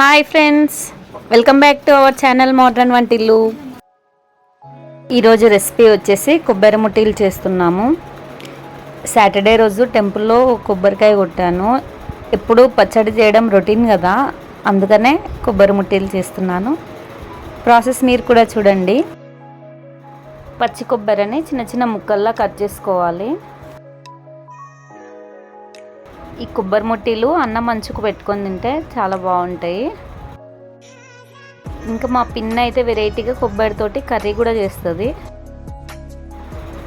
Hi friends welcome back to our channel modern వంటిల్లు ఈరోజు recipe వచ్చేసి కొబ్బరి ముట్టీలు చేస్తున్నాము. సాటర్డే రోజు టెంపుల్లో కొబ్బరికాయ కొట్టాను. ఎప్పుడు పచ్చడి చేయడం రొటీన్ కదా. అందుకనే కొబ్బరి ముట్టీలు చేస్తున్నాను. ప్రాసెస్ మీరు కూడా చూడండి. పచ్చి కొబ్బరిని చిన్న చిన్న ముక్కల్లా కట్ చేసుకోవాలి. ఈ కొబ్బరి ముట్టీలు అన్నం మంచుకు పెట్టుకొని తింటే చాలా బాగుంటాయి. ఇంకా మా పిన్న అయితే వెరైటీగా కొబ్బరితోటి కర్రీ కూడా చేస్తుంది.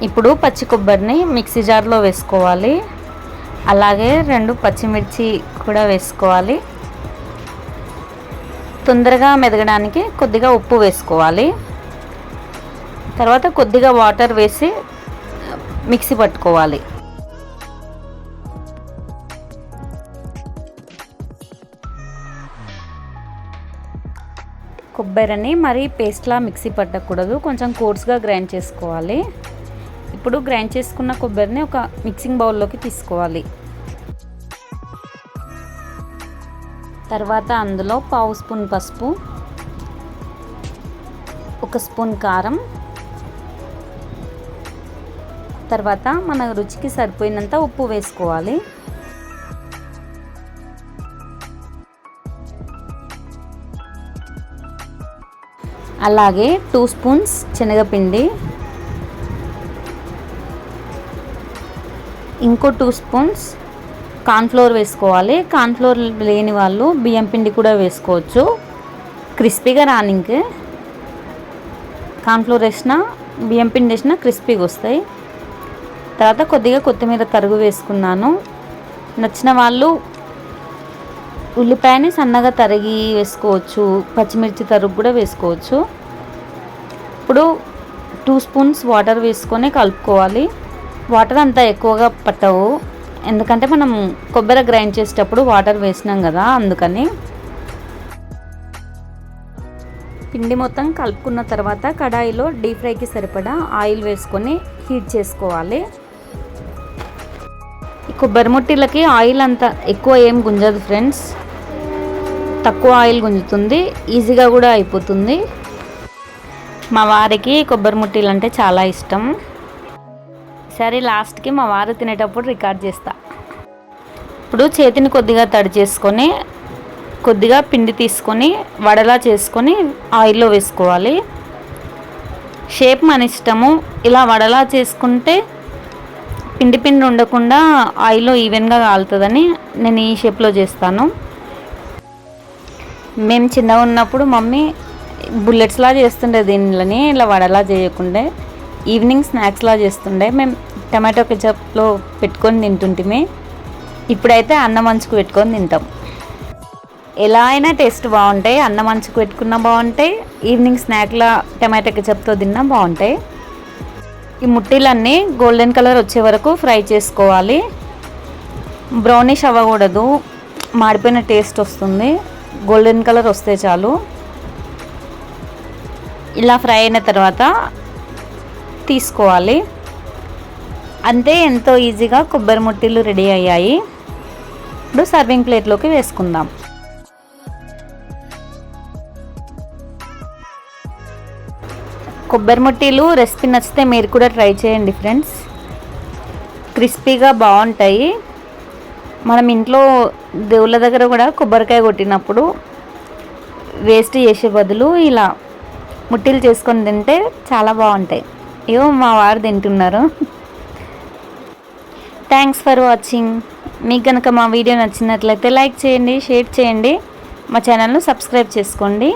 ఇప్పుడు పచ్చి కొబ్బరిని మిక్సీ జార్లో వేసుకోవాలి. అలాగే రెండు పచ్చిమిర్చి కూడా వేసుకోవాలి. తొందరగా మెదగడానికి కొద్దిగా ఉప్పు వేసుకోవాలి. తర్వాత కొద్దిగా వాటర్ వేసి మిక్సీ పట్టుకోవాలి. కొబ్బరిని మరీ పేస్ట్లా మిక్సీ పట్టకూడదు. కొంచెం కోర్స్గా గ్రైండ్ చేసుకోవాలి. ఇప్పుడు గ్రైండ్ చేసుకున్న కొబ్బరిని ఒక మిక్సింగ్ బౌల్లోకి తీసుకోవాలి. తర్వాత అందులో పావు స్పూన్ పసుపు ఒక స్పూన్ కారం. తర్వాత మన రుచికి సరిపోయినంత ఉప్పు వేసుకోవాలి. అలాగే టూ స్పూన్స్ శనగపిండి. ఇంకో టూ స్పూన్స్ కార్న్ఫ్లోర్ వేసుకోవాలి. కార్న్ఫ్లోర్ లేని వాళ్ళు బియ్యం పిండి కూడా వేసుకోవచ్చు. క్రిస్పీగా రానింకి కార్న్ఫ్లోర్ వేసిన బియ్యం పిండి వేసిన క్రిస్పీగా వస్తాయి. తర్వాత కొద్దిగా కొత్తిమీర తరుగు వేసుకున్నాను. నచ్చిన వాళ్ళు ఉల్లిపాయని సన్నగా తరిగి వేసుకోవచ్చు. పచ్చిమిర్చి తరుగు కూడా వేసుకోవచ్చు. ఇప్పుడు టూ స్పూన్స్ వాటర్ వేసుకొని కలుపుకోవాలి. వాటర్ అంతా ఎక్కువగా పట్టవు. ఎందుకంటే మనం కొబ్బరి గ్రైండ్ చేసేటప్పుడు వాటర్ వేసినాం కదా అందుకని. పిండి మొత్తం కలుపుకున్న తర్వాత కడాయిలో డీప్ ఫ్రైకి సరిపడా ఆయిల్ వేసుకొని హీట్ చేసుకోవాలి. ఈ కొబ్బరి ముట్టిలకి ఆయిల్ అంత ఎక్కువ ఏం గుంజదు ఫ్రెండ్స్. తక్కువ ఆయిల్ గుంజుతుంది ఈజీగా కూడా అయిపోతుంది. మా వారికి కొబ్బరి ముట్టీలు అంటే చాలా ఇష్టం. సరే లాస్ట్కి మా వారు తినేటప్పుడు రికార్డ్ చేస్తా. ఇప్పుడు చేతిని కొద్దిగా తడి చేసుకొని కొద్దిగా పిండి తీసుకొని వడలా చేసుకొని ఆయిల్లో వేసుకోవాలి. షేప్ మన ఇష్టము. ఇలా వడలా చేసుకుంటే పిండి పిండి ఉండకుండా ఆయిల్లో ఈవెన్గా కాలుతుందని నేను ఈ షేప్లో చేస్తాను. మేము చిన్నగా ఉన్నప్పుడు మమ్మీ బుల్లెట్స్లా చేస్తుండే దీనిలని ఇలా వడలా చేయకుండే ఈవినింగ్ స్నాక్స్లా చేస్తుండే. మేము టమాటో కెచప్లో పెట్టుకొని తింటుంటిమి. ఇప్పుడైతే అన్నం మంచుకు పెట్టుకొని తింటాం. ఎలా అయినా టేస్ట్ బాగుంటాయి. అన్నం మంచుకు పెట్టుకున్నా బాగుంటాయి. ఈవినింగ్ స్నాక్లా టమాటో కెచప్తో తిన్నా బాగుంటాయి. ఈ ముట్టీలన్నీ గోల్డెన్ కలర్ వచ్చే వరకు ఫ్రై చేసుకోవాలి. బ్రౌనిష్ అవ్వకూడదు. మాడిపోయిన టేస్ట్ వస్తుంది. గోల్డెన్ కలర్ వస్తే చాలు. ఇలా ఫ్రై అయిన తర్వాత తీసుకోవాలి. అంతే ఎంతో ఈజీగా కొబ్బరి ముట్టిలు రెడీ అయ్యాయి. ఇప్పుడు సర్వింగ్ ప్లేట్లోకి వేసుకుందాం. కొబ్బరి ముట్టిలు రెసిపీ నచ్చితే మీరు కూడా ట్రై చేయండి ఫ్రెండ్స్. క్రిస్పీగా బాగుంటాయి. మనం ఇంట్లో దేవుళ్ళ దగ్గర కూడా కొబ్బరికాయ కొట్టినప్పుడు వేస్ట్ చేసే బదులు ఇలా ముట్టిలు చేసుకొని తింటే చాలా బాగుంటాయి. ఏవో మా వారు తింటున్నారు. థ్యాంక్స్ ఫర్ వాచింగ్ మీకు కనుక మా వీడియో నచ్చినట్లయితే లైక్ చేయండి షేర్ చేయండి. మా ఛానల్ను సబ్స్క్రైబ్ చేసుకోండి.